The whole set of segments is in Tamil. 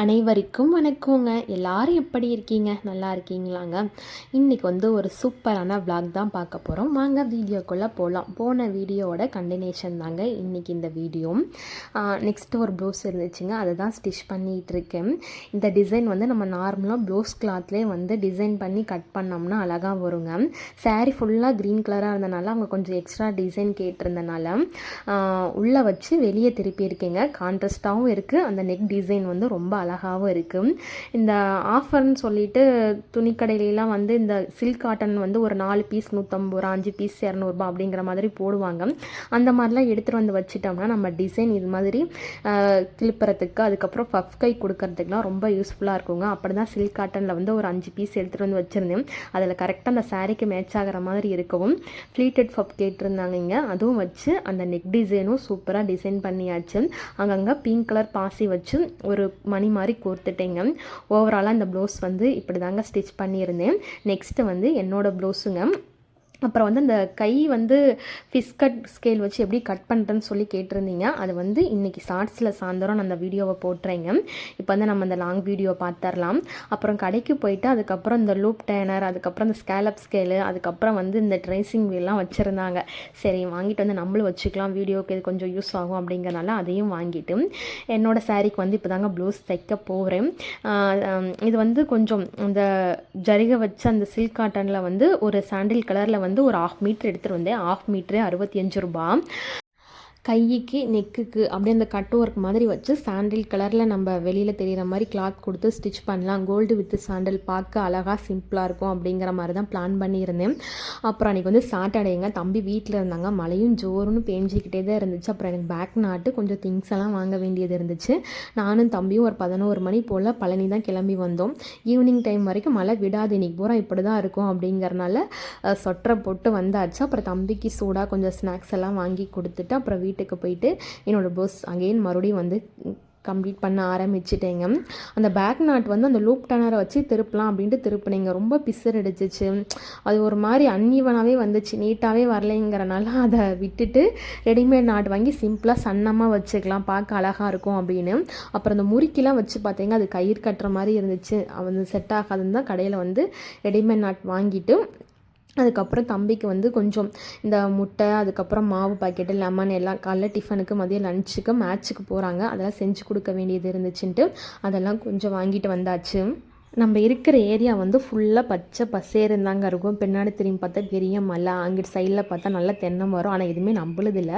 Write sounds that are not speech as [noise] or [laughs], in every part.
அனைவருக்கும் வணக்கங்க. எல்லாரும் எப்படி இருக்கீங்க? நல்லா இருக்கீங்களாங்க? இன்றைக்கி வந்து ஒரு சூப்பரான விளாக் தான் பார்க்க போகிறோம் வாங்க வீடியோக்குள்ளே போகலாம் போன வீடியோவோட கண்டினேஷன் தாங்க இன்றைக்கி இந்த வீடியோ நெக்ஸ்ட் ஒரு ப்ளவுஸ் இருந்துச்சுங்க. அதை தான் ஸ்டிச் பண்ணிகிட்டு இருக்கேன். இந்த டிசைன் வந்து நம்ம நார்மலாக ப்ளவுஸ் கிளாத்லேயே வந்து டிசைன் பண்ணி கட் பண்ணோம்னா அழகாக வருங்க. Saree ஃபுல்லாக க்ரீன் கலராக இருந்தனால அவங்க கொஞ்சம் எக்ஸ்ட்ரா டிசைன் கேட்டிருந்தனால உள்ளே வச்சு வெளியே திருப்பி இருக்கேங்க. இருக்குது அந்த நெக் டிசைன் வந்து ரொம்ப அழகாகவும் இருக்குது இந்த ஆஃபர்னு சொல்லிட்டு துணிக்கடையிலலாம் வந்து இந்த சில்க் காட்டன் வந்து ஒரு நாலு பீஸ் நூற்றம்பது ரூபா அஞ்சு பீஸ் இரநூறுபா அப்படிங்கிற மாதிரி போடுவாங்க. அந்த மாதிரிலாம் எடுத்துகிட்டு வந்து வச்சிட்டோம்னா நம்ம டிசைன் இது மாதிரி ஆஹ், கிளிப்புறதுக்கு அதுக்கப்புறம் பஃப் கை கொடுக்கறதுக்குலாம் ரொம்ப யூஸ்ஃபுல்லாக இருக்குங்க. அப்படி தான் சில்க் காட்டனில் வந்து ஒரு அஞ்சு பீஸ் எடுத்துகிட்டு வந்து வச்சுருந்தேன். அதில் கரெக்டாக அந்த சாரீக்கு மேட்ச் ஆகிற மாதிரி இருக்கவும் ஃப்ளீட்டட் பஃப் கேட்டிருந்தாங்க அதுவும் வச்சு அந்த நெக் டிசைனும் சூப்பராக டிசைன் பண்ணியாச்சு. அங்கங்கே பிங்க் கலர் பாசி வச்சு ஒரு மணி மாதிரி கோர்த்துட்டேங்க. ஓவராலாக இந்த ப்ளவுஸ் வந்து இப்படி தாங்க ஸ்டிச் பண்ணியிருந்தேன். நெக்ஸ்ட்டு வந்து என்னோட ப்ளவுஸுங்க அப்புறம் வந்து அந்த கை வந்து ஃபிஷ் கட் ஸ்கேல் வச்சு எப்படி கட் பண்ணுறேன்னு சொல்லி கேட்டிருந்தீங்க. அது வந்து இன்றைக்கி ஷார்ட்ஸில் சாயந்தரம் நான் அந்த வீடியோவை போட்டுறேங்க. இப்போ வந்து நம்ம அந்த லாங் வீடியோ பார்த்துடலாம் அப்புறம் கடைக்கு போயிட்டு அதுக்கப்புறம் இந்த லூப் டேனர் அதுக்கப்புறம் இந்த ஸ்கேலப் ஸ்கேலு அதுக்கப்புறம் வந்து இந்த ட்ரேசிங் வீல்லாம் வச்சுருந்தாங்க. சரி வாங்கிட்டு வந்து நம்மளும் வச்சுக்கலாம். வீடியோக்கு இது கொஞ்சம் யூஸ் ஆகும் அப்படிங்கிறனால அதையும் வாங்கிட்டு என்னோடய சாரீக்கு வந்து இப்போ தாங்க ப்ளவுஸ் தைக்க போகிறேன் இது வந்து கொஞ்சம் இந்த ஜரிகை வச்ச அந்த சில்க் காட்டனில் வந்து ஒரு சாண்டில் கலரில் வந்து ஒரு ஆஃப் மீட்ரு எடுத்துகிட்டு வந்தேன் ஆஃப் மீட்ரு அறுபத்தி அஞ்சு ரூபா கைக்கு நெக்குக்கு அப்படியே அந்த கட் ஒர்க் மாதிரி வச்சு சாண்டில் கலரில் நம்ம வெளியில் தெரிகிற மாதிரி கிளாத் கொடுத்து ஸ்டிச் பண்ணலாம். கோல்டு வித் சாண்டில் பார்க்க அழகாக சிம்பிளாக இருக்கும் அப்படிங்கிற மாதிரி தான் பிளான் பண்ணியிருந்தேன். அப்புறம் அன்றைக்கி வந்து சாட்டர்டேங்க தம்பி வீட்டில் இருந்தாங்க. மழையும் ஜோருன்னு பேஞ்சிக்கிட்டே தான் இருந்துச்சு. அப்புறம் எனக்கு பேக் நாட்டு கொஞ்சம் திங்ஸ் எல்லாம் வாங்க வேண்டியது இருந்துச்சு. நானும் தம்பியும் ஒரு பதினோரு மணி போல் பழனி தான் கிளம்பி வந்தோம். ஈவினிங் டைம் வரைக்கும் மழை விடாது. இன்றைக்கி பூரா இப்படி தான் இருக்கும் அப்படிங்கிறனால சொட்டரை போட்டு வந்தாச்சு. அப்புறம் தம்பிக்கு சூடாக கொஞ்சம் ஸ்நாக்ஸ் எல்லாம் வாங்கி கொடுத்துட்டு அப்புறம் வீட்டுக்கு போயிட்டு என்னோடய பஸ் அகெயின் மறுபடியும் வந்து கம்ப்ளீட் பண்ண ஆரம்பிச்சிட்டேங்க. அந்த பேக் நாட் வந்து அந்த லூப் டனரை வச்சு திருப்பலாம் அப்படின்ட்டு திருப்பினீங்க. ரொம்ப பிசர் அடிச்சிச்சு. அது ஒரு மாதிரி அன்ஈவனாகவே வந்துச்சு. நீட்டாகவே வரலைங்கிறனால அதை விட்டுட்டு ரெடிமேட் நாட் வாங்கி சிம்பிளாக சன்னமாக வச்சுக்கலாம். பார்க்க அழகாக இருக்கும் அப்படின்னு. அப்புறம் அந்த முறுக்கிலாம் வச்சு பார்த்தீங்க அது கயிறு கட்டுற மாதிரி இருந்துச்சு. அது செட் ஆகாதுன்னு தான் கடையில் வந்து ரெடிமேட் நாட் வாங்கிட்டு அதுக்கப்புறம் தம்பிக்கு வந்து கொஞ்சம் இந்த முட்டை அதுக்கப்புறம் மாவு பாக்கெட்டு லெமன் எல்லாம் காலைல டிஃபனுக்கு மதியம் லஞ்சுக்கு மேட்ச்சுக்கு போகிறாங்க அதெல்லாம் செஞ்சு கொடுக்க வேண்டியது இருந்துச்சுன்ட்டு அதெல்லாம் கொஞ்சம் வாங்கிட்டு வந்தாச்சு. நம்ம இருக்கிற ஏரியா வந்து ஃபுல்லாக பச்சை பசேருன்னு தாங்க இருக்கும். பின்னாடி திரும்பி பார்த்தா பெரிய மலை அங்கிட்டு சைடில் பார்த்தா நல்லா தென்னை மரம். ஆனால் எதுவுமே நம்பளுதில்ல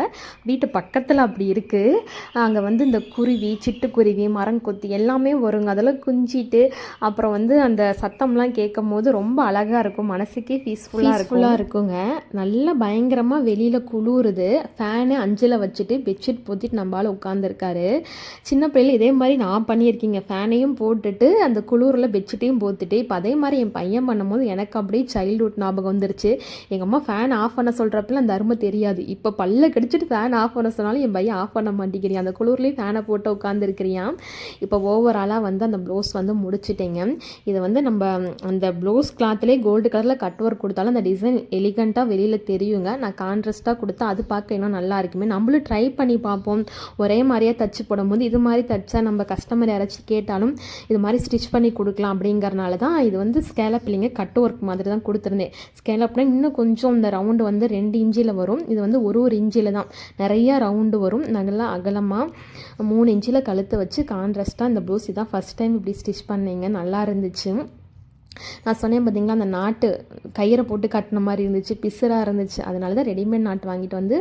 வீட்டு பக்கத்தில் அப்படி இருக்குது அங்கே வந்து இந்த குருவி சிட்டுக்குருவி மரங்கொத்தி எல்லாமே வருங்க. அதெல்லாம் குஞ்சிட்டு அப்புறம் வந்து அந்த சத்தம்லாம் கேட்கும் போது ரொம்ப அழகாக இருக்கும். மனசுக்கே பீஸ்ஃபுல்லாக இருக்கும்லாம் இருக்குங்க. நல்லா பயங்கரமாக வெளியில் குளிருது. ஃபேனு அஞ்சில் வச்சுட்டு பெட்ஷீட் போத்திட்டு நம்மளால உட்காந்துருக்காரு சின்ன பிள்ளைல இதே மாதிரி நான் பண்ணியிருக்கீங்க. ஃபேனையும் போட்டுட்டு அந்த குளிரில் பெட்ஷீட்டையும் போத்துட்டு இப்போ அதே மாதிரி என் பையன் பண்ணும்போது எனக்கு அப்படியே சைல்டுஹுட் ஞாபகம் வந்துருச்சு. எங்கள் அம்மா ஃபேன் ஆஃப் பண்ண சொல்கிறப்பல அந்த தெரியாது. இப்போ பல்ல கடிச்சிட்டு ஃபேன் ஆஃப் பண்ண சொன்னாலும் என் பையன் ஆஃப் பண்ண மாட்டேங்கிறியா அந்த குளிர்லேயும் ஃபேனை போட்டு உட்காந்துருக்கிறியான் இப்போ ஓவராலாக வந்து அந்த ப்ளவுஸ் வந்து முடிச்சிட்டேங்க. இதை வந்து நம்ம அந்த ப்ளவுஸ் கிளாத்லேயே கோல்டு கலரில் கட் ஒர்க் கொடுத்தாலும் அந்த டிசைன் எலிகண்ட்டாக வெளியில் தெரியுங்க. நான் கான்ட்ரஸ்ட்டாக கொடுத்தா அது பார்க்க இன்னும் நல்லா இருக்குமே. நம்மளும் ட்ரை பண்ணி பார்ப்போம். ஒரே மாதிரியே தச்சு போடும்போது இது மாதிரி தச்சா நம்ம கஸ்டமர் யாராச்சும் கேட்டாலும் இது மாதிரி ஸ்டிச் பண்ணி கொடுக்கலாம். அப்படிங்கிறனால தான் இது வந்து ஸ்கேலப் இல்லைங்க. கட் ஒர்க் மாதிரி தான் கொடுத்துருந்தேன் ஸ்கேலப்னால் இன்னும் கொஞ்சம் இந்த ரவுண்டு வந்து ரெண்டு இன்ச்சில் வரும். இது வந்து ஒரு ஒரு இன்ச்சில் தான். நிறையா ரவுண்டு வரும். நல்லா அகலமாக மூணு இன்ச்சில் கழுத்தை வச்சு கான்ட்ராஸ்ட்டாக இந்த ப்ளவுஸ் இதான் ஃபஸ்ட் டைம் இப்படி ஸ்டிச் பண்ணீங்க. நல்லா இருந்துச்சு. நான் சொன்னேன் பார்த்தீங்களா அந்த நாட்டு கயிறை போட்டு கட்டின மாதிரி இருந்துச்சு பிசுறாக இருந்துச்சு. அதனால தான் ரெடிமேட் நாட்டு வாங்கிட்டு வந்து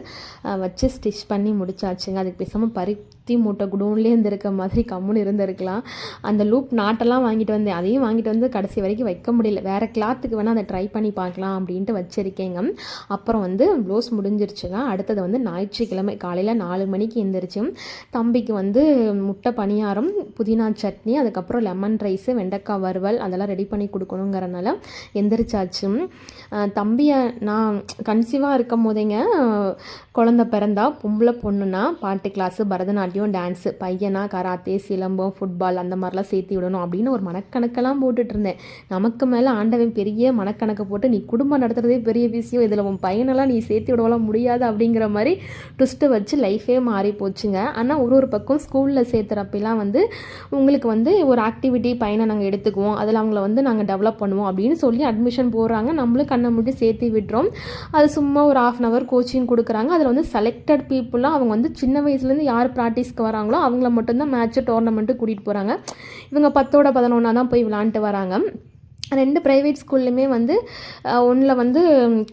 வச்சு ஸ்டிச் பண்ணி முடிச்சாச்சுங்க. அதுக்கு பேசாமல் பருத்தி மூட்டை குடோன்லேயே இருந்திருக்க மாதிரி கம்முன்னு இருந்திருக்கலாம். அந்த லூப் நாட்டெல்லாம் வாங்கிட்டு வந்தேன். அதையும் வாங்கிட்டு வந்து கடைசி வரைக்கும் வைக்க முடியல. வேறு கிளாத்துக்கு வேணால் அதை ட்ரை பண்ணி பார்க்கலாம் அப்படின்ட்டு வச்சுருக்கேங்க. அப்புறம் வந்து ப்ளவுஸ் முடிஞ்சிருச்சுங்க. அடுத்தது வந்து ஞாயிற்றுக்கிழமை காலையில் நாலு மணிக்கு எந்திரிச்சு தம்பிக்கு வந்து முட்டை பணியாரம் புதினா சட்னி அதுக்கப்புறம் லெமன் ரைஸு வெண்டைக்காய் வறுவல் அதெல்லாம் ரெடி பண்ணி கொடுக்கணுங்கிறனால எந்திரிச்சாச்சு. தம்பியை நான் கன்சீவாக இருக்கும் போதேங்க குழந்த பிறந்தா பொம்பளை பொண்ணுனா பாட்டு கிளாஸு பரதநாட்டியம் டான்ஸு பையனா கராத்தே சிலம்பம் ஃபுட்பால் அந்த மாதிரிலாம் சேர்த்து விடணும் அப்படின்னு ஒரு மனக்கணக்கெல்லாம் போட்டுட்டு இருந்தேன் நமக்கு மேலே ஆண்டவன் பெரிய மனக்கணக்கை போட்டு நீ குடும்பம் நடத்துகிறதே பெரிய விஷயம். இதில் உன் பையனெல்லாம் நீ சேர்த்து விடவெல்லாம் முடியாது அப்படிங்கிற மாதிரி ட்விஸ்ட்டு வச்சு லைஃபே மாறி போச்சுங்க. ஆனால் ஒரு ஒரு பக்கம் ஸ்கூலில் சேர்த்துறப்பெல்லாம் வந்து உங்களுக்கு வந்து ஒரு ஆக்டிவிட்டி பையனை நாங்கள் எடுத்துக்குவோம். அதில் அவங்கள வந்து நாங்கள் டெவலப் பண்ணுவோம் அப்படின்னு சொல்லி அட்மிஷன் போடுறாங்க. நம்மளும் கண்ணை மூடி சேர்த்து விடுறோம். அது சும்மா ஒரு ஆஃப் அன் ஹவர் கோச்சிங் கொடுக்குறாங்க. அதில் வந்து செலக்டட் பீப்புளாக அவங்க வந்து சின்ன வயசுலேருந்து யார் ப்ராக்டிஸ்க்கு வராங்களோ அவங்கள மட்டும்தான் மேட்ச்சு டோர்னமெண்ட்டு கூட்டிகிட்டு போகிறாங்க இவங்க பத்தோட பதினொன்றா தான் போய் விளாண்டுட்டு வராங்க. ரெண்டு ப்ரைவேட் ஸ்கூல்லையுமே வந்து ஒன்றில் வந்து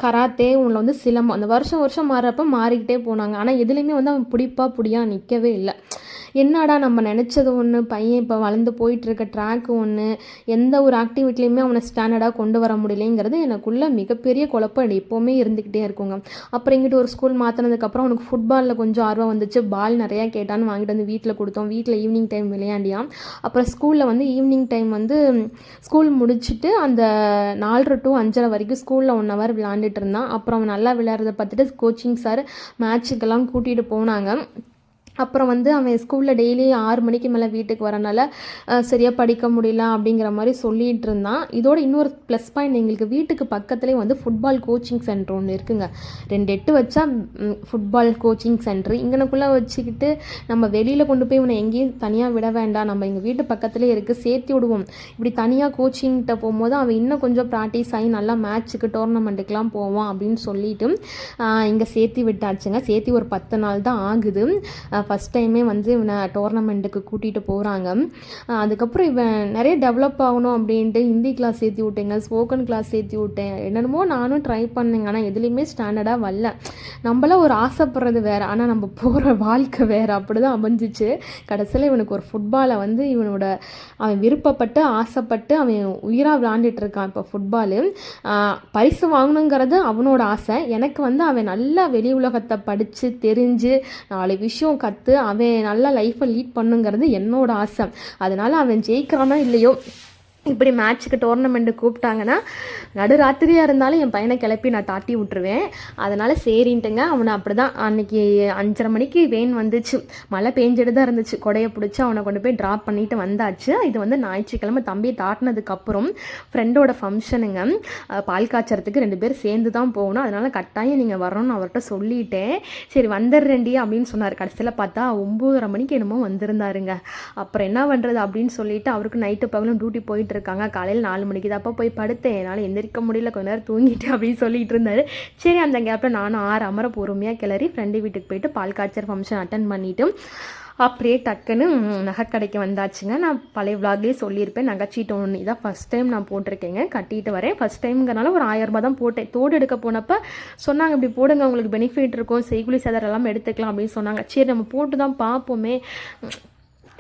கராத்தே ஒன்றில் வந்து சிலம்பம். அந்த வருஷம் வருஷம் மாறுறப்ப மாறிக்கிட்டே போனாங்க. ஆனால் எதுலேயுமே வந்து அவன் பிடிப்பா பிடியா நிற்கவே இல்லை. என்னடா நம்ம நினச்சது ஒன்று பையன் இப்போ வளர்ந்து போயிட்டுருக்க ட்ராக்கு ஒன்று எந்த ஒரு ஆக்டிவிட்டிலையுமே அவனை ஸ்டாண்டர்டாக கொண்டு வர முடியலைங்கிறது எனக்குள்ளே மிகப்பெரிய குழப்பம். எப்போவுமே இருந்துக்கிட்டே இருக்குங்க. அப்புறம் இங்கிட்டு ஒரு ஸ்கூல் மாற்றினதுக்கப்புறம் அவனுக்கு ஃபுட்பாலில் கொஞ்சம் ஆர்வம் வந்துச்சு. பால் நிறையா கேட்டான்னு வாங்கிட்டு வந்து வீட்டில் கொடுத்தோம். வீட்டில் ஈவினிங் டைம் விளையாண்டியான் அப்புறம் ஸ்கூலில் வந்து ஈவினிங் டைம் வந்து ஸ்கூல் முடிச்சுட்டு அந்த நாலரை டு அஞ்சரை வரைக்கும் ஸ்கூலில் ஒன் ஹவர் விளாண்டுட்டு இருந்தான். அப்புறம் அவன் நல்லா விளையாடுறத பார்த்துட்டு கோச்சிங் சார் மேட்ச்சுக்கெல்லாம் கூட்டிகிட்டு போனாங்க. அப்புறம் வந்து அவன் ஸ்கூலில் டெய்லி ஆறு மணிக்கு மேலே வீட்டுக்கு வரனால சரியாக படிக்க முடியல அப்படிங்கிற மாதிரி சொல்லிகிட்டு இருந்தான். இதோட இன்னொரு ப்ளஸ் பாயிண்ட் எங்களுக்கு வீட்டுக்கு பக்கத்துலேயே வந்து ஃபுட்பால் கோச்சிங் சென்டர் ஒன்று இருக்குங்க. ரெண்டு எட்டு வச்சா ஃபுட்பால் கோச்சிங் சென்டர் இங்கனக்குள்ளே வச்சுக்கிட்டு நம்ம வெளியில் கொண்டு போய் இவனை எங்கேயும் தனியாக விட வேண்டாம். நம்ம எங்கள் வீட்டு பக்கத்துலேயே இருக்குது சேர்த்து விடுவோம். இப்படி தனியாக கோச்சிங்கிட்ட போகும்போது அவன் இன்னும் கொஞ்சம் ப்ராக்டிஸ் ஆகி நல்லா மேட்ச்சுக்கு டோர்னமெண்ட்டுக்கெலாம் போவான் அப்படின்னு சொல்லிட்டு இங்கே சேர்த்து விட்டாச்சுங்க. சேர்த்து ஒரு பத்து நாள் தான் ஆகுது. ஃபஸ்ட் டைமே வந்து இவனை டோர்னமெண்ட்டுக்கு கூட்டிகிட்டு போகிறாங்க அதுக்கப்புறம் இவன் நிறைய டெவலப் ஆகணும் அப்படின்ட்டு ஹிந்தி கிளாஸ் சேர்த்தி விட்டேங்க ஸ்போக்கன் கிளாஸ் சேர்த்தி விட்டேன். என்னென்னமோ நானும் ட்ரை பண்ணேங்க ஆனால் எதுலேயுமே ஸ்டாண்டர்டாக வரல. நம்மளாம் ஒரு ஆசைப்படுறது வேறு ஆனால் நம்ம போகிற வாழ்க்கை வேறு. அப்படி தான் அமைஞ்சிச்சு. கடைசியில் இவனுக்கு ஒரு ஃபுட்பாலை வந்து இவனோட அவன் விருப்பப்பட்டு ஆசைப்பட்டு அவன் உயிராக விளாண்டுட்டு இருக்கான் இப்போ ஃபுட்பாலு பரிசு வாங்கணுங்கிறது அவனோட ஆசை. எனக்கு வந்து அவன் நல்லா வெளி உலகத்தை படித்து தெரிஞ்சு நாலு விஷயம் கற்று பார்த்து அவன் நல்லா லைஃப்பை லீட் பண்ணுங்கிறது என்னோட ஆசை. அதனால் அவன் ஜெயிக்கிறானா இல்லையோ இப்படி மேட்ச்சுக்கு டோர்னமெண்ட்டு கூப்பிட்டாங்கன்னா நடுராத்திரியாக இருந்தாலும் என் பையனை கிளப்பி நான் தாட்டி விட்ருவேன் அதனால் சரின்ட்டுங்க அவனை அப்படி தான் அன்றைக்கி அஞ்சரை மணிக்கு வெயின் வந்துச்சு. மழை பேஞ்சிட்டு தான் இருந்துச்சு. கொடையை பிடிச்சி அவனை கொண்டு போய் ட்ராப் பண்ணிவிட்டு வந்தாச்சு. இது வந்து ஞாயிற்றுக்கிழமை தம்பி தாட்டினதுக்கப்புறம் ஃப்ரெண்டோட ஃபங்க்ஷனுங்க பால் காய்ச்சறதுக்கு ரெண்டு பேர் சேர்ந்து தான் போகணும். அதனால் கட்டாயம் நீங்கள் வரணும்னு அவர்கிட்ட சொல்லிட்டேன். சரி வந்துடுறேன்டி அப்படின்னு சொன்னார். கடைசியில் பார்த்தா ஒம்போதரை மணிக்கு என்னமோ வந்திருந்தாருங்க. அப்புறம் என்ன பண்ணுறது அப்படின்னு சொல்லிட்டு அவருக்கு நைட்டு பகலும் டியூட்டி போயிட்டு இருக்காங்க. காலையில் நாலு மணிக்கு தான் போய் படுத்தேன். என்னால் எந்திரிக்க முடியல. கொஞ்ச நேரம் தூங்கிட்டு அப்படின்னு சொல்லிட்டு இருந்தாரு. சரி அந்த கேப்பில் நானும் ஆறு அமர பொறுமையாக கிளறி ஃப்ரெண்டு வீட்டுக்கு போயிட்டு பால் காய்ச்சல் ஃபங்க்ஷன் அட்டன் பண்ணிவிட்டு அப்படியே டக்குன்னு நகைக்கடைக்கு வந்தாச்சுங்க. நான் பழைய விளாக்லேயே சொல்லியிருப்பேன். நகைச்சீட்டு ஒன்று இதான் ஃபஸ்ட் டைம் நான் போட்டிருக்கேங்க. கட்டிட்டு வரேன். ஃபஸ்ட் டைம்ங்கிறனால ஒரு ஆயிரரூபா தான் போட்டேன். தோடு எடுக்க போனப்போ சொன்னாங்க இப்படி போடுங்க. உங்களுக்கு பெனிஃபிட் இருக்கும். செய்குலி சதர் எல்லாம் எடுத்துக்கலாம் அப்படின்னு சொன்னாங்க. சரி நம்ம போட்டு தான் பார்ப்போமே.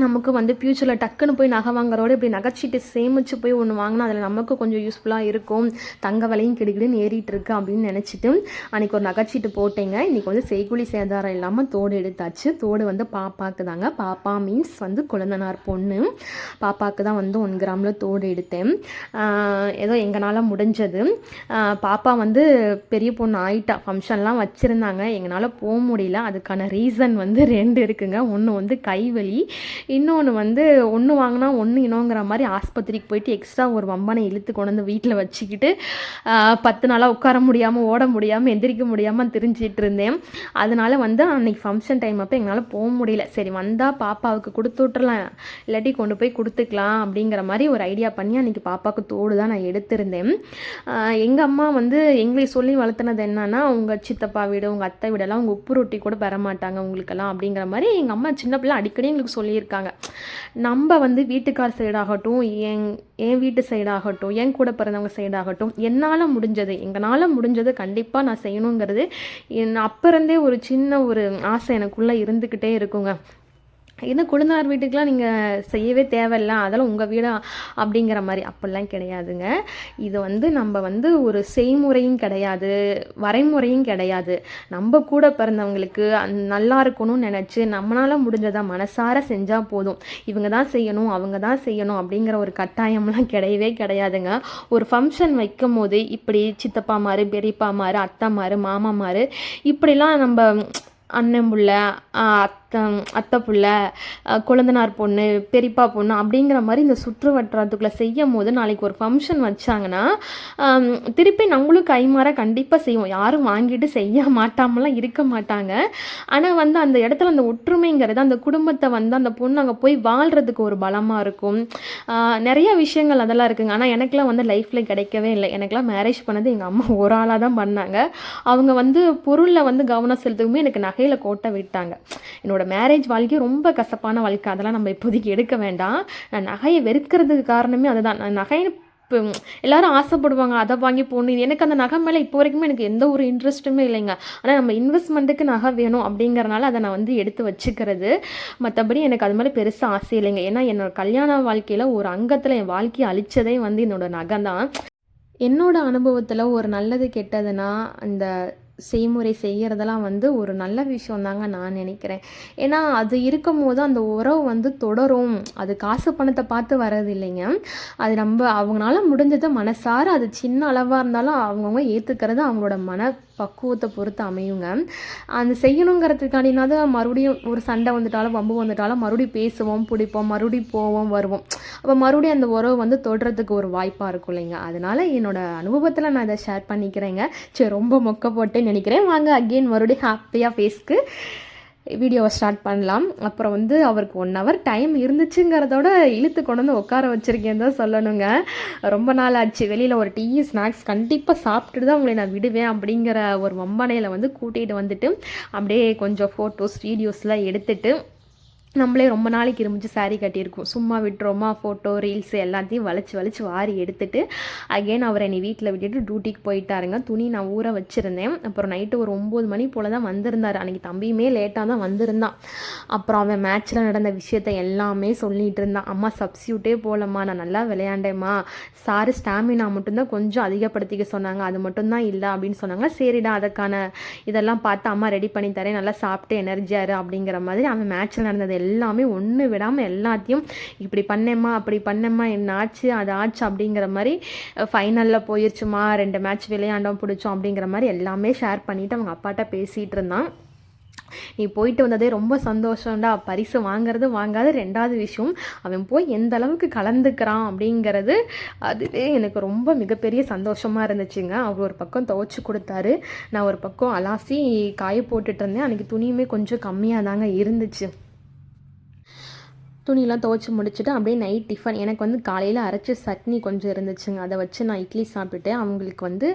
நமக்கு வந்து ஃப்யூச்சரில் டக்குன்னு போய் நகை வாங்குறோட இப்படி நகைச்சீட்டு சேமித்து போய் ஒன்று வாங்கினா அதில் நமக்கு கொஞ்சம் யூஸ்ஃபுல்லாக இருக்கும். தங்க விலையும் கிடுக்கிடுன்னு ஏறிட்டு இருக்கு அப்படின்னு நினச்சிட்டு அன்றைக்கி ஒரு நகைச்சீட்டு போட்டேங்க. இன்றைக்கி வந்து செய்குழி சேதாரம் இல்லாமல் தோடு எடுத்தாச்சு. தோடு வந்து பாப்பாக்கு தாங்க. பாப்பா மீன்ஸ் வந்து குழந்தனார் பொண்ணு. பாப்பாவுக்கு தான் வந்து ஒன் கிராமில் தோடு எடுத்தேன். ஏதோ எங்களால் முடிஞ்சது. பாப்பா வந்து பெரிய பொண்ணு ஆயிட்டா. ஃபங்க்ஷன்லாம் வச்சுருந்தாங்க. எங்களால் போக முடியல. அதுக்கான ரீசன் வந்து ரெண்டு இருக்குங்க. ஒன்று வந்து கைவலி இன்னொன்று வந்து ஒன்று வாங்கினா ஒன்று இன்னோங்கிற மாதிரி ஆஸ்பத்திரிக்கு போயிட்டு எக்ஸ்ட்ரா ஒரு வம்பனை இழுத்து கொண்டு வந்து வீட்டில் வச்சுக்கிட்டு பத்து நாளாக உட்கார முடியாமல் ஓட முடியாமல் எந்திரிக்க முடியாமல் தெரிஞ்சிட்டு இருந்தேன். அதனால் வந்து அன்றைக்கி ஃபங்க்ஷன் டைம் அப்போ எங்களால் போக முடியல. சரி வந்தால் பாப்பாவுக்கு கொடுத்து விட்டுறலாம். இல்லாட்டி கொண்டு போய் கொடுத்துக்கலாம் அப்படிங்கிற மாதிரி ஒரு ஐடியா பண்ணி அன்றைக்கி பாப்பாவுக்கு தோடு தான் நான் எடுத்திருந்தேன். எங்கள் அம்மா வந்து எங்களை சொல்லி வளர்த்துனது என்னன்னா உங்கள் சித்தப்பா வீடு உங்கள் அத்தை வீடெல்லாம் உங்கள் உப்பு ரொட்டி கூட பெற மாட்டாங்க உங்களுக்கெல்லாம் அப்படிங்கிற மாதிரி எங்கள் அம்மா சின்ன பிள்ளை அடிக்கடி எங்களுக்கு சொல்லியிருக்காங்க. சொல்கிறாங்க நம்ம வந்து வீட்டுக்கார் சைடாகட்டும் என் என் வீட்டு சைடாகட்டும் என் கூட பிறந்தவங்க சைடாகட்டும் என்னால் முடிஞ்சது எங்களால் முடிஞ்சது கண்டிப்பாக நான் செய்யணுங்கிறது என் அப்போ இருந்தே ஒரு சின்ன ஒரு ஆசை எனக்குள்ளே இருந்துக்கிட்டே இருக்குங்க. என்ன குழுந்தார் வீட்டுக்கெலாம் நீங்கள் செய்யவே தேவையில்ல அதெல்லாம் உங்கள் வீடா அப்படிங்கிற மாதிரி. அப்படிலாம் கிடையாதுங்க. இது வந்து நம்ம வந்து ஒரு செய்முறையும் கிடையாது வரைமுறையும் கிடையாது. நம்ம கூட பிறந்தவங்களுக்கு அந் நல்லா இருக்கணும்னு நினச்சி நம்மளால் முடிஞ்சதை மனசார செஞ்சால் போதும். இவங்க தான் செய்யணும் அவங்க தான் செய்யணும் அப்படிங்கிற ஒரு கட்டாயம்லாம் கிடையவே கிடையாதுங்க. ஒரு ஃபங்க்ஷன் வைக்கும் போது இப்படி சித்தப்பா மாறு பெரியப்பா மாறு அத்தா மாறு மாமா மாறு இப்படிலாம் நம்ம அண்ணன் புள்ள அத்தை அத்தை பிள்ளை கொழுந்தனார் பொண்ணு பெரியப்பா பொண்ணு அப்படிங்கிற மாதிரி இந்த சுற்று வட்டாரத்துக்குள்ளே செய்யும் போது நாளைக்கு ஒரு ஃபங்க்ஷன் வச்சாங்கன்னா திருப்பி நம்மளும் கைமாற கண்டிப்பாக செய்வோம். யாரும் வாங்கிட்டு செய்ய மாட்டாமலாம் இருக்க மாட்டாங்க. ஆனால் வந்து அந்த இடத்துல அந்த ஒற்றுமைங்கிறது அந்த குடும்பத்தை வந்து அந்த பொண்ணு அங்கே போய் வாழ்கிறதுக்கு ஒரு பலமாக இருக்கும். நிறைய விஷயங்கள் அதெல்லாம் இருக்குங்க. ஆனால் எனக்குலாம் வந்து லைஃப்பில் கிடைக்கவே இல்லை. எனக்குலாம் மேரேஜ் பண்ணது எங்கள் அம்மா ஒரு ஆளாக தான் பண்ணாங்க. அவங்க வந்து பொருளில் வந்து கவனம் செலுத்துக்குமே எனக்கு நகையில் கோட்டை விட்டாங்க. என்னோட மேரேஜ் வாழ்க்கை ரொம்ப கசப்பான வாழ்க்கை. அதெல்லாம் நம்ம இப்போதைக்கு எடுக்க வேண்டாம். நான் நகையை வெறுக்கிறதுக்கு காரணமே அதுதான். நான் நகைன்னு இப்போ எல்லாரும் ஆசைப்படுவாங்க. அதை வாங்கி போகணும் இது எனக்கு அந்த நகை மேலே இப்போ வரைக்குமே எனக்கு எந்த ஒரு இன்ட்ரெஸ்ட்டுமே இல்லைங்க. ஆனால் நம்ம இன்வெஸ்ட்மெண்ட்டுக்கு நகை வேணும் அப்படிங்கிறனால அதை நான் வந்து எடுத்து வச்சுக்கிறது. மற்றபடி எனக்கு அது மாதிரி பெருசாக ஆசை இல்லைங்க. ஏன்னா என்னோடய கல்யாண வாழ்க்கையில் ஒரு அங்கத்தில் என் வாழ்க்கையை அழிச்சதே வந்து என்னோட நகை தான் என்னோடய அனுபவத்தில் ஒரு நல்லது கெட்டதுன்னா அந்த செய்முறை செய்கிறதெல்லாம் வந்து ஒரு நல்ல விஷயம் தாங்க நான் நினைக்கிறேன். ஏன்னா அது இருக்கும் போது அந்த உறவு வந்து தொடரும். அது காசு பணத்தை பார்த்து வர்றது இல்லைங்க அது நம்ம அவங்களால முடிஞ்சது மனசார அது சின்ன அளவாக இருந்தாலும் அவங்கவுங்க ஏற்றுக்கிறது அவங்களோட மன பக்குவத்தை பொறுத்து அமையுங்க. அந்த செய்யணுங்கிறதுக்காண்டினாவது மறுபடியும் ஒரு சண்டை வந்துட்டாலும் வம்பு வந்துட்டாலும் மறுபடியும் பேசுவோம் பிடிப்போம் மறுபடியும் போவோம் வருவோம். அப்போ மறுபடியும் அந்த உறவு வந்து தொடுறதுக்கு ஒரு வாய்ப்பாக இருக்கும் இல்லைங்க. அதனால் என்னோட அனுபவத்தில் நான் இதை ஷேர் பண்ணிக்கிறேங்க. சரி ரொம்ப மொக்க போட்டேன்னு நினைக்கிறேன். வாங்க அகெயின் மறுபடியும் ஹாப்பியாக ஃபேஸ்க்கு வீடியோவை ஸ்டார்ட் பண்ணலாம். அப்புறம் வந்து அவருக்கு ஒன் ஹவர் டைம் இருந்துச்சுங்கிறதோட இழுத்து கொண்டு வந்து உட்கார வச்சுருக்கேன் தான் சொல்லணுங்க. ரொம்ப நாள் ஆச்சு. வெளியில் ஒரு டீ ஸ்நாக்ஸ் கண்டிப்பாக சாப்பிட்டுட்டு தான் உங்களை நான் விடுவேன் அப்படிங்கிற ஒரு வம்பனையில் வந்து கூட்டிகிட்டு வந்துட்டு அப்படியே கொஞ்சம் ஃபோட்டோஸ் வீடியோஸ்லாம் எடுத்துகிட்டு நம்மளே ரொம்ப நாளைக்கு இருந்துச்சு saree கட்டியிருக்கோம். சும்மா விட்டுறோமா ஃபோட்டோ ரீல்ஸ் எல்லாத்தையும் வளைச்சி வளைச்சி வாரி எடுத்துட்டு அகைன் அவர் என்னை வீட்டில் விட்டுட்டு டியூட்டிக்கு போயிட்டாருங்க. துணி நான் ஊற வச்சுருந்தேன். அப்புறம் நைட்டு ஒரு ஒம்பது மணி போல் தான் வந்திருந்தார். அன்றைக்கி தம்பியுமே லேட்டாக தான் வந்திருந்தான். அப்புறம் அவன் மேட்ச்சில் நடந்த விஷயத்த எல்லாமே சொல்லிட்டு இருந்தான். அம்மா சப்ஸ்டியூட்டே போகலம்மா நான் நல்லா விளையாண்டேம்மா. சாரு ஸ்டாமினா மட்டும்தான் கொஞ்சம் அதிகப்படுத்திக்க சொன்னாங்க. அது மட்டும்தான் இல்லை அப்படின்னு சொன்னாங்க. சரிடா அதுக்கான இதெல்லாம் பார்த்து அம்மா ரெடி பண்ணி தரேன். நல்லா சாப்பிட்டு எனர்ஜியாரு அப்படிங்கிற மாதிரி அவன் மேட்ச்சில் நடந்தது எல்லாமே ஒன்று விடாமல் எல்லாத்தையும் இப்படி பண்ணேம்மா அப்படி பண்ணேம்மா என்ன ஆச்சு அது ஆச்சு அப்படிங்கிற மாதிரி ஃபைனலில் போயிடுச்சுமா ரெண்டு மேட்ச் விளையாண்டோம் பிடிச்சோம் அப்படிங்கிற மாதிரி எல்லாமே ஷேர் பண்ணிவிட்டு அவங்க அப்பாட்ட பேசிகிட்டு இருந்தான். நீ போயிட்டு வந்ததே ரொம்ப சந்தோஷம்டா பரிசு வாங்குறது வாங்காத ரெண்டாவது விஷயம் அவன் போய் எந்த அளவுக்கு கலந்துக்கிறான் அப்படிங்கிறது அதுவே எனக்கு ரொம்ப மிகப்பெரிய சந்தோஷமாக இருந்துச்சுங்க. அவர் ஒரு பக்கம் துவைச்சி கொடுத்தாரு. நான் ஒரு பக்கம் அலாசி காய போட்டுட்டு இருந்தேன். அன்றைக்கி துணியுமே கொஞ்சம் கம்மியாக தாங்க இருந்துச்சு. துணியெல்லாம் துவைச்சி முடிச்சுட்டு அப்படியே நைட் டிஃபன் எனக்கு வந்து காலையில் அரைச்ச சட்னி கொஞ்சம் இருந்துச்சுங்க. அதை வச்சு நான் இட்லி சாப்பிட்டுட்டு அவங்களுக்கு வந்து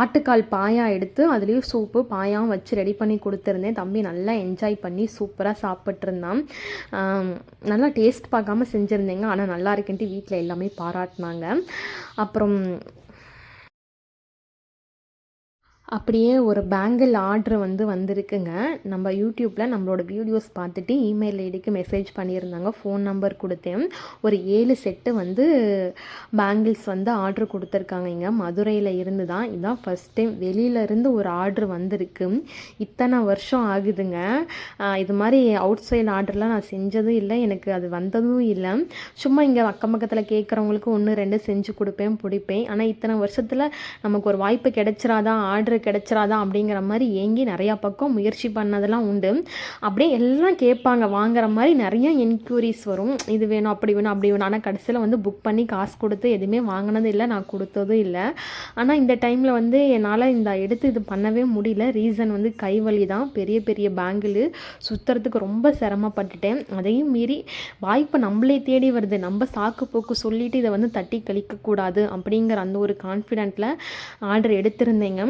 ஆட்டுக்கால் பாயா எடுத்து அதுலேயும் சூப்பு பாயாவும் வச்சு ரெடி பண்ணி கொடுத்துருந்தேன். தம்பி நல்லா என்ஜாய் பண்ணி சூப்பராக சாப்பிட்ருந்தான் நல்லா டேஸ்ட் பார்க்காம செஞ்சுருந்தேங்க. ஆனால் நல்லா இருக்குன்ட்டு வீட்டில் எல்லாமே பாராட்டினாங்க. அப்புறம் அப்படியே ஒரு பேங்கிள் ஆர்டர் வந்து வந்திருக்குங்க. நம்ம யூடியூப்பில் நம்மளோட வீடியோஸ் பார்த்துட்டு இமெயில் ஐடிக்கு மெசேஜ் பண்ணியிருந்தாங்க. ஃபோன் நம்பர் கொடுத்தேன். ஒரு ஏழு செட்டு வந்து பேங்கிள்ஸ் வந்து ஆர்டர் கொடுத்துருக்காங்க இங்கே மதுரையில் இருந்து தான் இதுதான் ஃபஸ்ட் டைம் வெளியிலேருந்து ஒரு ஆர்டர் வந்திருக்கு. இத்தனை வருஷம் ஆகுதுங்க. இது மாதிரி அவுட் சைடு ஆர்டர்லாம் நான் செஞ்சதும் இல்லை. எனக்கு அது வந்ததும் இல்லை. சும்மா இங்கே அக்கம் பக்கத்தில் கேட்குறவங்களுக்கு ஒன்று ரெண்டு செஞ்சு கொடுப்பேன் பிடிப்பேன். ஆனால் இத்தனை வருஷத்தில் நமக்கு ஒரு வாய்ப்பு கிடைச்சிராதான் ஆர்டர் கிடைச்சிராதான் அப்படிங்கிற மாதிரி ஏங்கி நிறையா பக்கம் முயற்சி பண்ணதெல்லாம் உண்டு. அப்படியே எல்லாம் கேட்பாங்க. வாங்குற மாதிரி நிறைய என்கொயரிஸ் வரும். இது வேணும் அப்படி வேணும் அப்படி வேணும். ஆனால் கடைசியில் வந்து புக் பண்ணி காசு கொடுத்து எதுவுமே வாங்கினது இல்லை. நான் கொடுத்ததும் இல்லை. ஆனால் இந்த டைமில் வந்து என்னால் இந்த எடுத்து இது பண்ணவே முடியல. ரீசன் வந்து கைவலி தான். பெரிய பெரிய பேங்கிள் சுற்றுறதுக்கு ரொம்ப சிரமப்பட்டுட்டேன். அதையும் மீறி வாய்ப்பு நம்மளே தேடி வருது. நம்ம சாக்கு போக்கு சொல்லிட்டு இதை வந்து தட்டி கழிக்கக்கூடாது அப்படிங்கிற அந்த ஒரு கான்ஃபிடென்ட்டில் ஆர்டர் எடுத்திருந்தேங்க.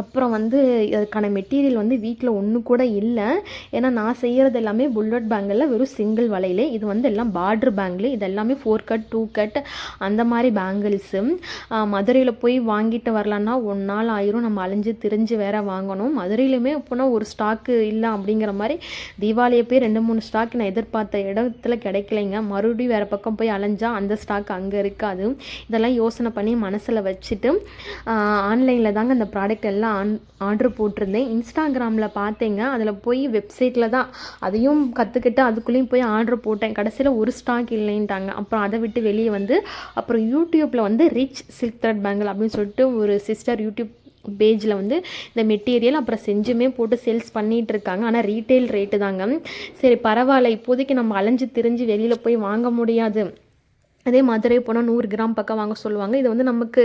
அப்புறம் வந்து அதுக்கான மெட்டீரியல் வந்து வீட்டில் ஒன்று கூட இல்லை. ஏன்னா நான் செய்கிறது எல்லாமே புல்லட் பேங்கில் வெறும் சிங்கிள் வளையல் இது வந்து எல்லாம் பார்டர் பேங்கில் இது எல்லாமே ஃபோர் கட் டூ கட் அந்த மாதிரி பேங்கிள்ஸு மதுரையில் போய் வாங்கிட்டு வரலான்னா ஒன் நாள் ஆயிரும். நம்ம அலைஞ்சு திரிஞ்சு வேற வாங்கணும். மதுரையிலுமே இப்போனா ஒரு ஸ்டாக்கு இல்லை அப்படிங்கிற மாதிரி தீபாவளியை போய் ரெண்டு மூணு ஸ்டாக் நான் எதிர்பார்த்த இடத்துல கிடைக்கலைங்க. மறுபடியும் வேறு பக்கம் போய் அலைஞ்சா அந்த ஸ்டாக் அங்கே இருக்காது. இதெல்லாம் யோசனை பண்ணி மனசில் வச்சுட்டு ஆன்லைனில் தாங்க இந்த ப்ராடக்ட் எல்லாம் ஆன் ஆர்டர் போட்டிருந்தேன். இன்ஸ்டாகிராமில் பார்த்தேங்க. அதில் போய் வெப்சைட்டில் தான் அதையும் கற்றுக்கிட்டு அதுக்குள்ளேயும் போய் ஆர்டர் போட்டேன். கடைசியில் ஒரு ஸ்டாக் இல்லைன்ட்டாங்க. அப்புறம் அதை விட்டு வெளியே வந்து அப்புறம் யூடியூப்பில் வந்து ரிச் சில்க் த்ரெட் பேங்கிள் அப்படின்னு சொல்லிட்டு ஒரு சிஸ்டர் யூடியூப் பேஜில் வந்து இந்த மெட்டீரியல் அப்புறம் செஞ்சுமே போட்டு சேல்ஸ் பண்ணிகிட்டு இருக்காங்க. ஆனால் ரீட்டைல் ரேட்டு தாங்க. சரி பரவாயில்ல. இப்போதைக்கு நம்ம அலைஞ்சு திரிஞ்சு வெளியில் போய் வாங்க முடியாது. அதே மதுரை போனால் நூறு கிராம் பக்கம் வாங்க சொல்லுவாங்க. இது வந்து நமக்கு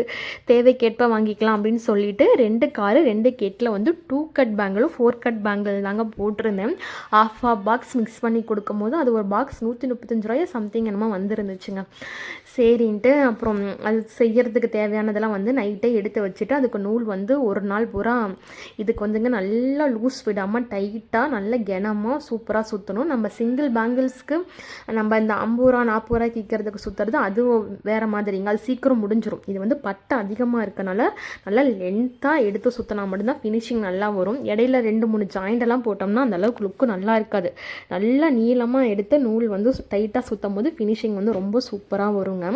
தேவைக்கேற்ப வாங்கிக்கலாம் அப்படின்னு சொல்லிட்டு ரெண்டு காரு ரெண்டு கேட்டில் வந்து டூ கட் பேங்கிளும் ஃபோர் கட் பேங்கிள் தாங்க போட்டிருந்தேன். ஆஃப் ஆஃப் பாக்ஸ் மிக்ஸ் பண்ணி கொடுக்கும்போது அது ஒரு பாக்ஸ் நூற்றி முப்பத்தஞ்சு ரூபாய் சம்திங் என்னமோ வந்துருந்துச்சுங்க. சரின்ட்டு அப்புறம் அது செய்கிறதுக்கு தேவையானதெல்லாம் வந்து நைட்டே எடுத்து வச்சுட்டு அதுக்கு நூல் வந்து ஒரு நாள் பூரா இதுக்கு வந்துங்க நல்லா லூஸ் விடாமல் டைட்டாக நல்ல கனமாக சூப்பராக சுற்றணும் நம்ம சிங்கிள் பேங்கிள்ஸ்க்கு நம்ம இந்த ஐம்பது ரூபா நாற்பது ரூபாய்க்கு விற்கிறதுக்கு சுற்றுறது அது வேறு மாதிரிங்க அது சீக்கிரம் முடிஞ்சிடும் இது வந்து பட்டை அதிகமாக இருக்கனால நல்லா லென்த்தாக எடுத்து சுற்றினா மட்டும்தான் ஃபினிஷிங் நல்லா வரும். இடையில ரெண்டு மூணு ஜாயிண்ட் எல்லாம் போட்டோம்னா அந்தளவுக்கு லுக்கு நல்லா இருக்காது. நல்லா நீளமாக எடுத்து நூல் வந்து டைட்டாக சுற்றும் போது ஃபினிஷிங் வந்து ரொம்ப சூப்பராக வருங்க.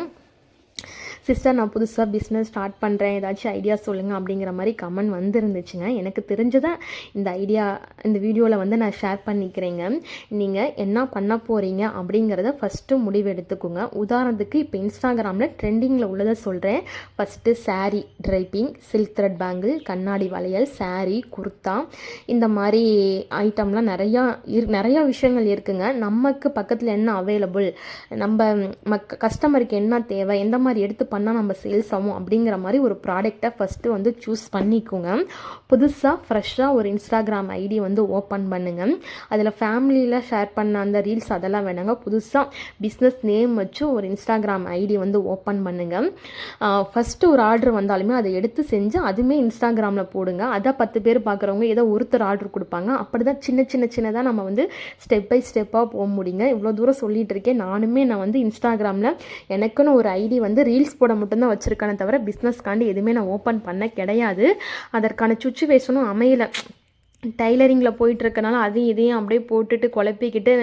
சிஸ்டர் நான் புதுசாக பிஸ்னஸ் ஸ்டார்ட் பண்ணுறேன் ஏதாச்சும் ஐடியா சொல்லுங்கள் அப்படிங்கிற மாதிரி கமெண்ட் வந்துருந்துச்சுங்க. எனக்கு தெரிஞ்சதை இந்த ஐடியா இந்த வீடியோவில் வந்து நான் ஷேர் பண்ணிக்கிறேங்க. நீங்கள் என்ன பண்ண போகிறீங்க அப்படிங்கிறத ஃபஸ்ட்டு முடிவு எடுத்துக்கோங்க. உதாரணத்துக்கு இப்போ இன்ஸ்டாகிராமில் ட்ரெண்டிங்கில் உள்ளதை சொல்கிறேன் first saree draping silk thread bangle கண்ணாடி வளையல் saree குர்த்தா இந்த மாதிரி ஐட்டம்லாம் நிறையா இரு நிறையா விஷயங்கள் இருக்குங்க. நமக்கு பக்கத்தில் என்ன அவைலபிள் நம்ம மக் கஸ்டமருக்கு என்ன தேவை? எந்த மாதிரி எடுத்து பண்ணால் நம்ம சேல்ஸ் ஆகும் அப்படிங்கிற மாதிரி ஒரு ப்ராடக்டை ஃபஸ்ட்டு வந்து சூஸ் பண்ணிக்கோங்க. புதுசாக ஃப்ரெஷ்ஷாக ஒரு இன்ஸ்டாகிராம் ஐடி வந்து ஓப்பன் பண்ணுங்கள் அதில் ஃபேமிலியில் ஷேர் பண்ண அந்த ரீல்ஸ் அதெல்லாம் வேணாங்க. புதுசாக பிஸ்னஸ் நேம் வச்சு ஒரு இன்ஸ்டாகிராம் ஐடி வந்து ஓப்பன் பண்ணுங்கள் ஃபஸ்ட்டு ஒரு ஆர்டர் வந்தாலுமே அதை எடுத்து செஞ்சு அதுவுமே இன்ஸ்டாகிராமில் போடுங்க. அதை பத்து பேர் பார்க்குறவங்க ஏதோ ஒருத்தர் ஆர்டர் கொடுப்பாங்க. அப்படி தான் சின்ன சின்ன சின்னதாக நம்ம வந்து ஸ்டெப் பை ஸ்டெப்பாக போக முடியுங்க. இவ்வளோ தூரம் சொல்லிகிட்டு இருக்கேன். நானுமே நான் வந்து இன்ஸ்டாகிராமில் எனக்குன்னு ஒரு ஐடி வந்து ரீல்ஸ் கூட மட்டும்தான் வச்சுருக்கானே தவிர பிஸ்னஸ்க்காண்டி எதுவுமே நான் ஓப்பன் பண்ண கிடையாது. அதற்கான சுச்சுவேஷனும் அமையலை. டைலரிங்கில் போயிட்டுருக்கனால அதையும் இதையும் அப்படியே போட்டுட்டு குழப்பிக்கிட்டு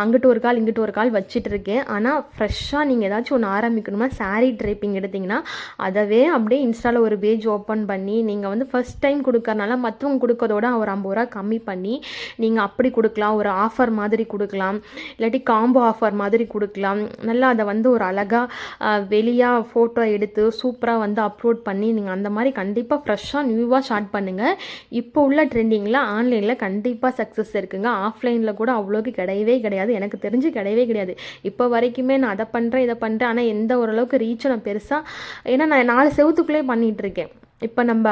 அங்கிட்டு ஒரு கால் இங்கிட்டு ஒரு கால் வச்சுட்டு இருக்கேன் ஆனால் ஃப்ரெஷ்ஷாக நீங்கள் ஏதாச்சும் ஒன்று ஆரம்பிக்கணுமா? சாரீ ட்ரைப்பிங் எடுத்தீங்கன்னா அதவே அப்படியே இன்ஸ்டாவில் ஒரு பேஜ் ஓப்பன் பண்ணி நீங்கள் வந்து ஃபஸ்ட் டைம் கொடுக்கறனால மற்றவங்க கொடுக்கறதோட ஒரு ஐம்பது ரூபா கம்மி பண்ணி நீங்கள் அப்படி கொடுக்கலாம். ஒரு ஆஃபர் மாதிரி கொடுக்கலாம். இல்லாட்டி காம்போ ஆஃபர் மாதிரி கொடுக்கலாம். நல்லா அதை வந்து ஒரு அழகாக வெளியாக ஃபோட்டோ எடுத்து சூப்பராக வந்து அப்லோட் பண்ணி நீங்கள் அந்த மாதிரி கண்டிப்பாக ஃப்ரெஷ்ஷாக நியூவாக ஸ்டார்ட் பண்ணுங்கள் இப்போ உள்ள ட்ரெண்ட் ட்ரெண்டிங்கில் ஆன்லைனில் கண்டிப்பாக சக்ஸஸ் இருக்குங்க. ஆஃப்லைனில் கூட அவ்வளோக்கு கிடையவே கிடையாது. எனக்கு தெரிஞ்சு கிடையவே கிடையாது. இப்போ வரைக்குமே நான் அதை பண்ணுறேன் இதை பண்ணுறேன் ஆனால் எந்த ஓரளவுக்கு ரீச்சை நான் பெருசாக ஏன்னா நான் நாலு செவத்துக்குள்ளே பண்ணிகிட்டு இருக்கேன். இப்போ நம்ம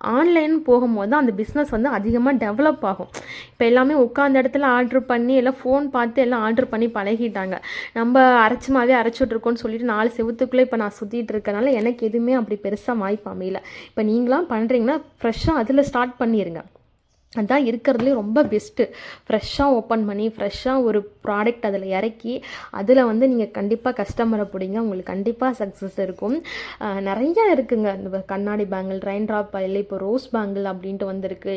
ஆன்லைன் போகும்போது தான் அந்த பிஸ்னஸ் வந்து அதிகமாக டெவலப் ஆகும். இப்போ எல்லாமே உட்காந்த இடத்துல ஆர்டர் பண்ணி எல்லாம் ஃபோன் பார்த்து எல்லாம் ஆர்டர் பண்ணி பழகிட்டாங்க. நம்ம அரைச்சுமாவே அரைச்சிட்ருக்கோன்னு சொல்லிட்டு நாலு செவத்துக்குள்ளே இப்போ நான் சுற்றிட்டு இருக்கனால எனக்கு எதுவுமே அப்படி பெருசாக வாய்ப்பு அமையல. இப்போ நீங்களாம் பண்ணுறீங்கன்னா ஃப்ரெஷ்ஷாக அதில் ஸ்டார்ட் பண்ணிடுங்க அதான் இருக்கிறதுலே ரொம்ப பெஸ்ட்டு ஃப்ரெஷ்ஷாக ஓப்பன் பண்ணி ஃப்ரெஷ்ஷாக ஒரு ப்ராடக்ட் அதில் இறக்கி அதில் வந்து நீங்கள் கண்டிப்பாக கஸ்டமரை பிடிங்க. உங்களுக்கு கண்டிப்பாக சக்ஸஸ் இருக்கும். நிறையா இருக்குங்க. இந்த கண்ணாடி பேங்கிள் ட்ரைன் ட்ராப் பயில் இப்போ ரோஸ் பேங்கிள் அப்படின்ட்டு வந்திருக்கு.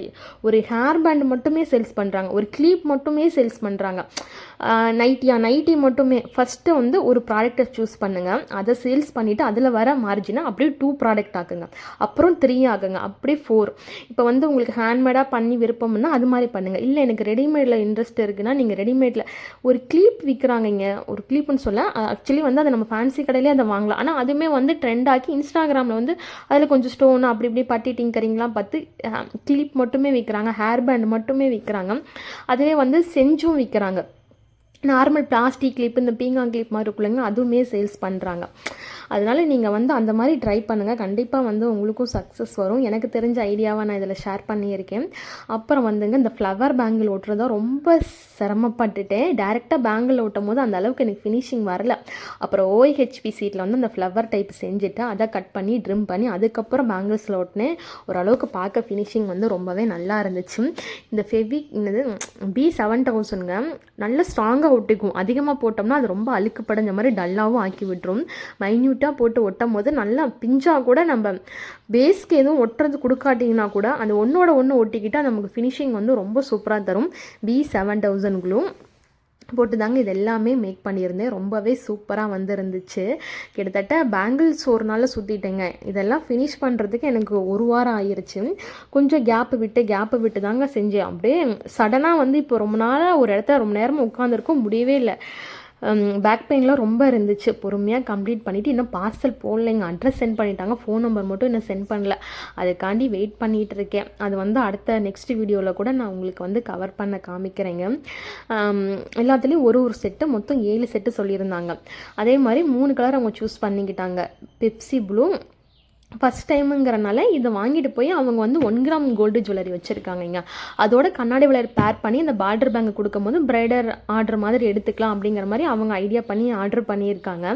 ஒரு ஹேர் பேண்ட் மட்டுமே சேல்ஸ் பண்ணுறாங்க ஒரு க்ளீப் மட்டுமே சேல்ஸ் பண்ணுறாங்க நைட்டியா நைட்டி மட்டுமே. ஃபஸ்ட்டு வந்து ஒரு ப்ராடக்டை சூஸ் பண்ணுங்கள் அதை சேல்ஸ் பண்ணிவிட்டு அதில் வர மார்ஜினை அப்படியே டூ ப்ராடக்ட் ஆக்குங்க. அப்புறம் த்ரீ ஆகுங்க. அப்படியே ஃபோர் இப்போ வந்து உங்களுக்கு ஹேண்ட்மேடாக பண்ணி விருப்பம்னா அது மாதிரி பண்ணுங்கள் இல்லை எனக்கு ரெடிமேடில் இன்ட்ரெஸ்ட் இருக்குன்னா நீங்கள் ரெடிமேடில் ஒரு க்ளீப் விற்கிறாங்க இங்கே ஒரு கிளீப்னு சொல்ல ஆக்சுவலி வந்து அதை நம்ம ஃபேன்சி கடையிலே அதை வாங்கலாம். ஆனால் அதுவுமே வந்து ட்ரெண்ட் ஆக்கி இன்ஸ்டாகிராமில் வந்து அதில் கொஞ்சம் ஸ்டோன் அப்படி இப்படி பட்டி டிங்கரிங்லாம் பார்த்து க்ளீப் மட்டுமே விற்கிறாங்க ஹேர் பேண்ட் மட்டுமே விற்கிறாங்க அதுவே வந்து செஞ்சும் விற்கிறாங்க நார்மல் பிளாஸ்டிக் கிளிப் இந்த பீங்காங் கிளிப் மாதிரி இருக்குல்லங்க அதுவுமே சேல்ஸ் பண்ணுறாங்க அதனால் நீங்கள் வந்து அந்த மாதிரி ட்ரை பண்ணுங்கள் கண்டிப்பாக வந்து உங்களுக்கும் சக்ஸஸ் வரும். எனக்கு தெரிஞ்ச ஐடியாவை நான் இதில் ஷேர் பண்ணியிருக்கேன். அப்புறம் வந்துங்க இந்த ஃப்ளவர் பேங்கிள் ஓட்டுறதா ரொம்ப சிரமப்பட்டுட்டேன். டேரெக்டாக பேங்கிள் ஓட்டும் போது அந்த அளவுக்கு எனக்கு ஃபினிஷிங் வரல. அப்புறம் ஓஹெச்பி சீட்டில் வந்து அந்த ஃப்ளவர் டைப் செஞ்சுட்டு அதை கட் பண்ணி ட்ரிம் பண்ணி அதுக்கப்புறம் பேங்கிள்ஸில் ஓட்டினேன். ஓரளவுக்கு பார்க்க ஃபினிஷிங் வந்து ரொம்பவே நல்லா இருந்துச்சு. இந்த ஃபெவிக் என்னது பி செவன் தௌசண்ட்ங்க நல்ல ஸ்ட்ராங்காக ஒட்டிக்கும். அதிகமாக போட்டோம்னா அது ரொம்ப அழுக்கு படைஞ்ச மாதிரி டல்லாகவும் ஆக்கி விட்டுரும் மைன்யூட்டாக போட்டு ஒட்டும் போது நல்லா பிஞ்சாக கூட நம்ம பேஸ்க்கு எதுவும் ஒட்டுறது கொடுக்காட்டிங்கன்னா கூட அந்த ஒன்றோட ஒன்று ஒட்டிக்கிட்டால் நமக்கு ஃபினிஷிங் வந்து ரொம்ப சூப்பராக தரும். பி செவன் தௌசண்ட்களும் போட்டு தாங்க இது எல்லாமே மேக் பண்ணியிருந்தேன். ரொம்பவே சூப்பராக வந்துருந்துச்சு. கிட்டத்தட்ட பேங்கிள்ஸ் ஒரு நாளில் சுற்றிட்டேங்க இதெல்லாம் ஃபினிஷ் பண்ணுறதுக்கு எனக்கு ஒரு வாரம் ஆயிடுச்சு கொஞ்சம் கேப்பு விட்டு கேப்பு விட்டு தாங்க செஞ்சேன். அப்படியே சடனாக வந்து இப்போ ரொம்ப நாளாக ஒரு இடத்த ரொம்ப நேரமாக உட்காந்துருக்கோம் முடியவே இல்லை. பேக் பெயின்லாம் ரொம்ப இருந்துச்சு. பொறுமையாக கம்ப்ளீட் பண்ணிவிட்டு இன்னும் பார்சல் போடலைங்க அட்ரஸ் சென்ட் பண்ணிட்டாங்க. ஃபோன் நம்பர் மட்டும் இன்னும் சென்ட் பண்ணல. அதுக்காண்டி வெயிட் பண்ணிகிட்டு இருக்கேன். அது வந்து அடுத்த நெக்ஸ்ட் வீடியோவில் கூட நான் உங்களுக்கு வந்து கவர் பண்ண காமிக்கிறேங்க. எல்லாத்துலேயும் ஒரு ஒரு செட்டு மொத்தம் ஏழு செட்டு சொல்லியிருந்தாங்க. அதே மாதிரி மூணு கலர் அவங்க சூஸ் பண்ணிக்கிட்டாங்க. பெப்சி ப்ளூ ஃபஸ்ட் டைமுங்கிறனால இதை வாங்கிட்டு போய் அவங்க வந்து ஒன் கிராம் கோல்டு ஜுவல்லரி வச்சுருக்காங்கங்க அதோட கண்ணாடி வளையல் பேர் பண்ணி இந்த பார்டர் பேங்க் கொடுக்கும்போது பிரைடர் ஆர்டர் மாதிரி எடுத்துக்கலாம் அப்படிங்கிற மாதிரி அவங்க ஐடியா பண்ணி ஆர்டர் பண்ணியிருக்காங்க.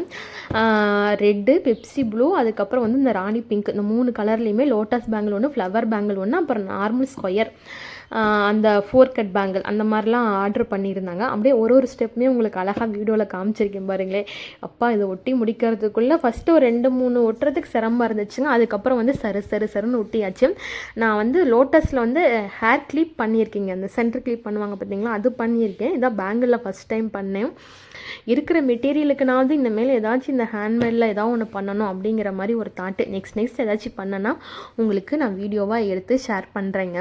ரெட்டு பெப்சி ப்ளூ அதுக்கப்புறம் வந்து இந்த ராணி பிங்க் இந்த மூணு கலர்லேயுமே லோட்டஸ் பேங்கிள் ஒன்று ஃப்ளவர் பேங்கிள் ஒன்று அப்புறம் நார்மல் ஸ்கொயர் அந்த ஃபோர் கட் பேங்கிள் அந்த மாதிரிலாம் ஆர்டர் பண்ணியிருந்தாங்க. அப்படியே ஒரு ஒரு ஸ்டெப்புமே உங்களுக்கு அழகாக வீடியோவில் காமிச்சிருக்கேன் பாருங்களேன். அப்பா இதை ஒட்டி முடிக்கிறதுக்குள்ளே ஃபஸ்ட்டு ஒரு ரெண்டு மூணு ஒட்டுறதுக்கு சிரமமாக இருந்துச்சுங்க. அதுக்கப்புறம் வந்து சரு சரு சருன்னு ஒட்டியாச்சு. நான் வந்து லோட்டஸில் வந்து ஹேர் கிளிப் பண்ணியிருக்கேங்க. அந்த சென்டர் கிளிப் பண்ணுவாங்க பார்த்தீங்களா? அது பண்ணியிருக்கேன். இதான் பேங்கிளில் ஃபஸ்ட் டைம் பண்ணேன். இருக்கிற மெட்டீரியலுக்குனாவது இந்த ஏதாச்சும் இந்த ஹேண்ட்மேடில் ஏதாவது ஒன்று பண்ணணும் அப்படிங்கிற மாதிரி ஒரு தாட்டு நெக்ஸ்ட் நெக்ஸ்ட் ஏதாச்சும் பண்ணனா உங்களுக்கு நான் வீடியோவாக எடுத்து ஷேர் பண்ணுறேங்க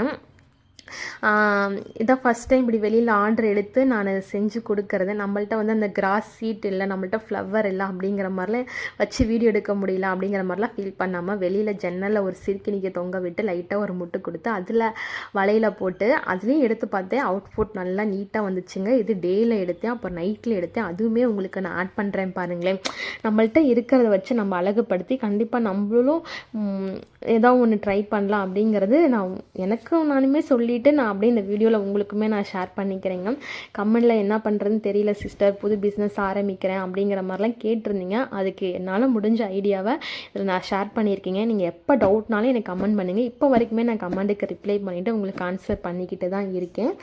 இதான் ஃபஸ்ட் டைம் இப்படி வெளியில் ஆர்டர் எடுத்து நான் செஞ்சு கொடுக்கறது. நம்மள்ட்ட வந்து அந்த கிராஸ் சீட் இல்லை நம்மள்ட்ட ஃப்ளவர் இல்லை அப்படிங்கிற மாதிரிலாம் வச்சு வீடியோ எடுக்க முடியல அப்படிங்கிற மாதிரிலாம் ஃபீல் பண்ணாமல் வெளியில் ஜன்னலில் ஒரு சிறுக்கினிக்கு தொங்க விட்டு லைட்டாக ஒரு முட்டு கொடுத்து அதில் வலையில் போட்டு அதுலேயும் எடுத்து பார்த்தேன். அவுட்புட் நல்லா நீட்டாக வந்துச்சுங்க. இது டேயில் எடுத்தேன் அப்புறம் நைட்டில் எடுத்தேன். அதுவுமே உங்களுக்கு நான் ஆட் பண்ணுறேன் பாருங்களேன். நம்மள்ட்ட இருக்கிறத வச்சு நம்ம அழகுப்படுத்தி கண்டிப்பாக நம்மளும் ஏதோ ஒன்று ட்ரை பண்ணலாம் அப்படிங்கிறது நான் எனக்கும் நானுமே சொல்லிட்டு நான் அப்படியே இந்த வீடியோவில் உங்களுக்குமே நான் ஷேர் பண்ணிக்கிறேங்க. கமெண்டில் என்ன பண்ணுறதுன்னு தெரியல சிஸ்டர் புது பிஸ்னஸ் ஆரம்பிக்கிறேன் அப்படிங்கிற மாதிரிலாம் கேட்டிருந்தீங்க. அதுக்கு என்னால் முடிஞ்ச ஐடியாவை இதில் நான் ஷேர் பண்ணியிருக்கீங்க. நீங்கள் எப்போ டவுட்னாலும் எனக்கு கமெண்ட் பண்ணுங்கள் இப்போ வரைக்குமே நான் கமெண்ட்டுக்கு ரிப்ளை பண்ணிவிட்டு உங்களுக்கு ஆன்சர் பண்ணிக்கிட்டு தான் இருக்கேன்.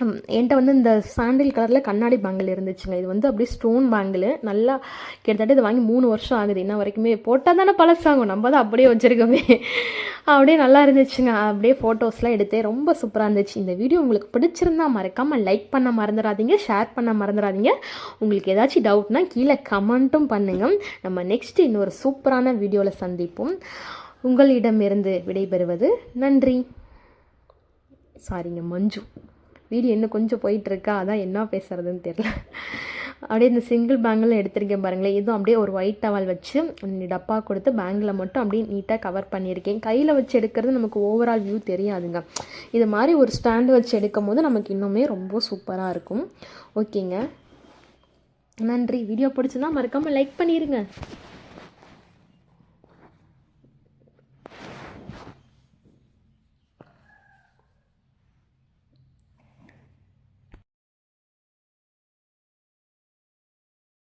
என்கிட்ட வந்து இந்த சாண்டில் கலரில் கண்ணாடி பேங்கிள் இருந்துச்சுங்க. இது வந்து அப்படியே ஸ்டோன் பேங்கிள் நல்லா கிட்டத்தட்ட இது வாங்கி மூணு வருஷம் ஆகுது. இன்ன வரைக்குமே போட்டால் தானே பழசாகும். நம்ம தான் அப்படியே வச்சுருக்கோமே. [laughs] அப்படியே நல்லா இருந்துச்சுங்க. அப்படியே ஃபோட்டோஸ்லாம் எடுத்தேன். ரொம்ப சூப்பராக இருந்துச்சு. இந்த வீடியோ உங்களுக்கு பிடிச்சிருந்தா மறக்காமல் லைக் பண்ண மறந்துடாதீங்க. ஷேர் பண்ண மறந்துடாதீங்க. உங்களுக்கு ஏதாச்சும் டவுட்னா கீழே கமெண்ட்டும் பண்ணுங்கள் நம்ம நெக்ஸ்ட் இன்னொரு சூப்பரான வீடியோவில் சந்திப்போம். உங்களிடமிருந்து விடைபெறுவது நன்றி. சாரிங்க மஞ்சு. வீடியோ இன்னும் கொஞ்சம் போயிட்டுருக்கா? அதான் என்ன பேசுகிறதுன்னு தெரில அப்படியே இந்த சிங்கிள் பேங்கில் எடுத்திருக்கேன் பாருங்களேன். இதுவும் அப்படியே ஒரு ஒயிட் டவல் வச்சு டப்பா கொடுத்து பேங்கில் மட்டும் அப்படியே நீட்டாக கவர் பண்ணியிருக்கேன். கையில் வச்சு எடுக்கிறது நமக்கு ஓவரால் வியூ தெரியாதுங்க. இது மாதிரி ஒரு ஸ்டாண்டு வச்சு எடுக்கும் போது நமக்கு இன்னுமே ரொம்ப சூப்பராக இருக்கும். ஓகேங்க நன்றி. வீடியோ பிடிச்சிருந்தா மறக்காமல் லைக் பண்ணிடுங்க